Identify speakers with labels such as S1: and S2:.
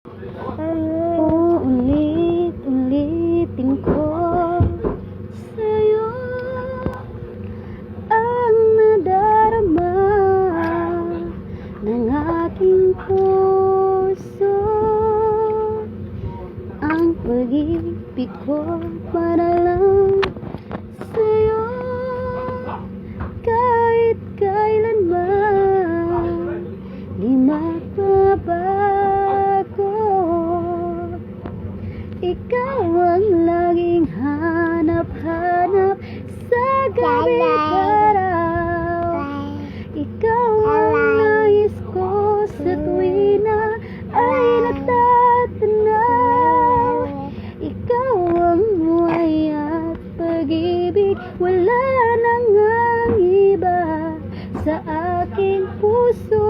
S1: Uulit-ulitin ko sa'yo ang nadarama ng aking puso. Ang pag-ibig ko para Ikaw ang laging hanap-hanap sa gabi araw. Ikaw ang nais ko sa tuwi na ay natatanaw Ikaw ang buhay at pag-ibig Wala nang ang iba sa aking puso.